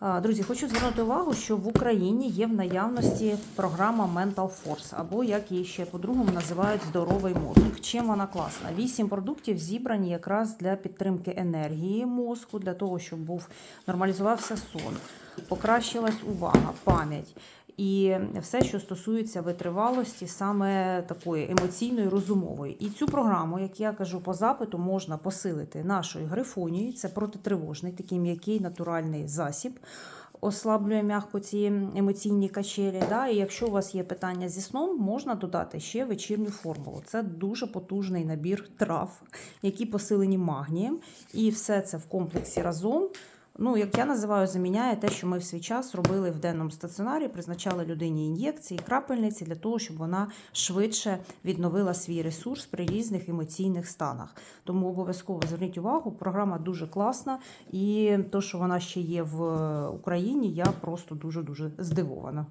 Друзі, хочу звернути увагу, що в Україні є в наявності програма Mental Force, або як її ще по-другому називають здоровий мозок. Чим вона класна? Вісім продуктів зібрані якраз для підтримки енергії мозку, для того, щоб був нормалізувався сон, покращилась увага, пам'ять. І все, що стосується витривалості, саме такої емоційної, розумової. І цю програму, як я кажу, по запиту можна посилити нашою грифонією. Це протитривожний, такий м'який натуральний засіб. Ослаблює м'яко ці емоційні качелі. Да? І якщо у вас є питання зі сном, можна додати ще вечірню формулу. Це дуже потужний набір трав, які посилені магнієм. І все це в комплексі разом ну, як я називаю, заміняє те, що ми в свій час робили в денному стаціонарі, призначали людині ін'єкції, крапельниці для того, щоб вона швидше відновила свій ресурс при різних емоційних станах. Тому обов'язково зверніть увагу, програма дуже класна, і то, що вона ще є в Україні, я просто дуже дуже здивована.